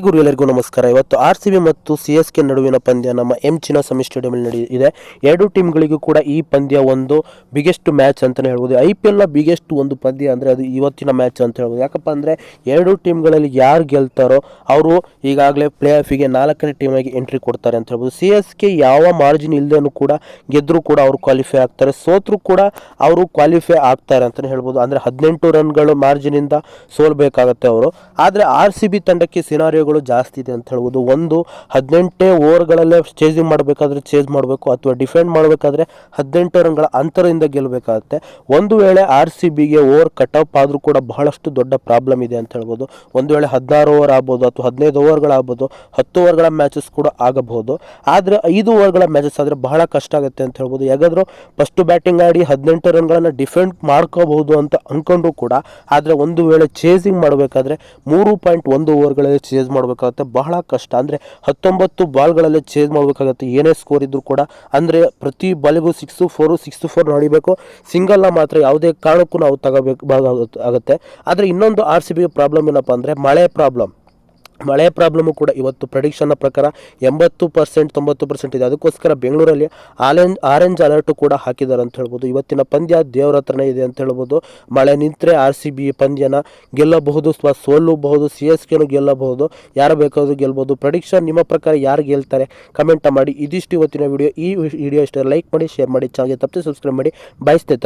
ಗುರು ಎಲ್ಲರಿಗೂ ನಮಸ್ಕಾರ. ಇವತ್ತು ಆರ್ ಸಿ ಬಿ ಮತ್ತು ಸಿ ಎಸ್ ಕೆ ನಡುವಿನ ಪಂದ್ಯ ನಮ್ಮ ಎಂ ಚಿನ್ನಸ್ವಾಮಿ ಸ್ಟೇಡಿಯಂನಲ್ಲಿ ನಡೆಯಿದೆ ಎರಡು ಟೀಮ್ಗಳಿಗೂ ಕೂಡ ಈ ಪಂದ್ಯ ಒಂದು ಬಿಗ್ಗೆಸ್ಟ್ ಮ್ಯಾಚ್ ಅಂತಲೇ ಹೇಳ್ಬೋದು. ಐ ಪಿ ಎಲ್ನ ಬಿಗ್ಗೆಸ್ಟ್ ಒಂದು ಪಂದ್ಯ ಅಂದರೆ ಅದು ಇವತ್ತಿನ ಮ್ಯಾಚ್ ಅಂತ ಹೇಳ್ಬೋದು. ಯಾಕಪ್ಪ ಅಂದರೆ ಎರಡು ಟೀಮ್ಗಳಲ್ಲಿ ಯಾರು ಗೆಲ್ತಾರೋ ಅವರು ಈಗಾಗಲೇ ಪ್ಲೇ ಆಫಿಗೆ ನಾಲ್ಕನೇ ಟೀಮಾಗಿ ಎಂಟ್ರಿ ಕೊಡ್ತಾರೆ ಅಂತ ಹೇಳ್ಬೋದು. ಸಿ ಎಸ್ ಕೆ ಯಾವ ಮಾರ್ಜಿನ್ ಇಲ್ಲದೇನು ಕೂಡ ಗೆದ್ದರೂ ಕೂಡ ಅವರು ಕ್ವಾಲಿಫೈ ಆಗ್ತಾರೆ. ಸೋತ್ರೂ ಕೂಡ ಅವರು ಕ್ವಾಲಿಫೈ ಆಗ್ತಾರೆ ಅಂತಲೇ ಹೇಳ್ಬೋದು. ಅಂದರೆ ಹದಿನೆಂಟು ರನ್ಗಳು ಮಾರ್ಜಿನಿಂದ ಸೋಲ್ಬೇಕಾಗತ್ತೆ ಅವರು. ಆದರೆ ಆರ್ ಸಿ ಬಿ ತಂಡಕ್ಕೆ ಸಿನಾರಿಯೋಗಳು ಜಾಸ್ತಿ ಇದೆ ಅಂತ ಹೇಳ್ಬೋದು. ಒಂದು ಹದಿನೆಂಟೇ ಓವರ್ಗಳಲ್ಲೇ ಚೇಸಿಂಗ್ ಮಾಡಬೇಕಾದ್ರೆ ಚೇಸ್ ಮಾಡಬೇಕು, ಅಥವಾ ಡಿಫೆಂಡ್ ಮಾಡಬೇಕಾದ್ರೆ ಹದಿನೆಂಟು ರನ್ಗಳ ಅಂತರದಿಂದ ಗೆಲ್ಲಬೇಕಾಗುತ್ತೆ. ಒಂದು ವೇಳೆ ಆರ್ ಸಿ ಬಿಗೆ ಓವರ್ ಕಟ್ ಆಫ್ ಆದರೂ ಕೂಡ ಬಹಳಷ್ಟು ದೊಡ್ಡ ಪ್ರಾಬ್ಲಮ್ ಇದೆ ಅಂತ ಹೇಳ್ಬೋದು. ಒಂದು ವೇಳೆ ಹದಿನಾರು ಓವರ್ ಆಗ್ಬೋದು, ಅಥವಾ ಹದಿನೈದು ಓವರ್ಗಳಾಗ್ಬೋದು ಹತ್ತು ಓವರ್ಗಳ ಮ್ಯಾಚಸ್ ಕೂಡ ಆಗಬಹುದು. ಆದರೆ ಐದು ಓವರ್ಗಳ ಮ್ಯಾಚಸ್ ಆದರೆ ಬಹಳ ಕಷ್ಟ ಆಗುತ್ತೆ ಅಂತ ಹೇಳ್ಬೋದು. ಯಾಕಂದ್ರೆ ಫಸ್ಟ್ ಬ್ಯಾಟಿಂಗ್ ಆಡಿ ಹದಿನೆಂಟು ರನ್ಗಳನ್ನು ಡಿಫೆಂಡ್ ಮಾಡ್ಕೋಬಹುದು ಅಂತ ಅಂದ್ಕೊಂಡ್ರು ಕೂಡ, ಆದರೆ ಒಂದು ವೇಳೆ ಚೇಸಿಂಗ್ ಮಾಡಬೇಕಾದ್ರೆ ಮೂರು ಪಾಯಿಂಟ್ ಒಂದು ಓವರ್ಗಳಲ್ಲಿ ಚೇಸ್ ಮಾಡಬೇಕಾಗುತ್ತೆ. ಬಹಳ ಕಷ್ಟ. ಅಂದರೆ ಹತ್ತೊಂಬತ್ತು ಬಾಲ್ಗಳಲ್ಲಿ ಚೇಂಜ್ ಮಾಡಬೇಕಾಗುತ್ತೆ. ಏನೇ ಸ್ಕೋರ್ ಇದ್ದರೂ ಕೂಡ. ಅಂದರೆ ಪ್ರತಿ ಬಾಲಿಗೂ ಸಿಕ್ಸು ಫೋರು ಸಿಕ್ಸ್ ಫೋರ್ ಹೊಡಿಬೇಕು ಸಿಂಗಲ್ನ ಮಾತ್ರ ಯಾವುದೇ ಕಾರಣಕ್ಕೂ ನಾವು ತಗೋಬೇಕು ಆಗುತ್ತೆ. ಆದರೆ ಇನ್ನೊಂದು ಆರ್ ಸಿ ಪ್ರಾಬ್ಲಮ್ ಏನಪ್ಪ ಅಂದರೆ ಮಳೆ ಪ್ರಾಬ್ಲಮ್ ಮಳೆ ಪ್ರಾಬ್ಲಮ್ಮು ಕೂಡ ಇವತ್ತು ಪ್ರೆಡಿಕ್ಷನ್ನ ಪ್ರಕಾರ ಎಂಬತ್ತು ಪರ್ಸೆಂಟ್ ತೊಂಬತ್ತು ಪರ್ಸೆಂಟ್ ಇದೆ. ಅದಕ್ಕೋಸ್ಕರ ಬೆಂಗಳೂರಲ್ಲಿ ಆರೆಂಜ್ ಆರೆಂಜ್ ಅಲರ್ಟು ಕೂಡ ಹಾಕಿದ್ದಾರೆ ಅಂತ ಹೇಳ್ಬೋದು. ಇವತ್ತಿನ ಪಂದ್ಯ ದೇವರ ಹತ್ರನೇ ಇದೆ ಅಂತ ಹೇಳ್ಬೋದು. ಮಳೆ ನಿಂತರೆ ಆರ್ ಸಿ ಬಿ ಪಂದ್ಯನ ಗೆಲ್ಲಬಹುದು ಅಥವಾ ಸೋಲಬಹುದು ಸಿ ಎಸ್ ಕೆನೂ ಗೆಲ್ಲಬಹುದು. ಯಾರು ಬೇಕಾದರೂ ಗೆಲ್ಬೋದು. ಪ್ರೆಡಿಕ್ಷನ್ ನಿಮ್ಮ ಪ್ರಕಾರ ಯಾರು ಗೆಲ್ತಾರೆ? ಕಮೆಂಟ್ ಮಾಡಿ. ಇದಿಷ್ಟು ಇವತ್ತಿನ ವಿಡಿಯೋ ಈ ವಿಡಿಯೋ ಇಷ್ಟ ಲೈಕ್ ಮಾಡಿ ಶೇರ್ ಮಾಡಿ. ಚಾನಲ್ಗೆ ತಪ್ಪದೆ ಸಬ್ಸ್ಕ್ರೈಬ್ ಮಾಡಿ. ಬಯಸ್ತೇನೆ.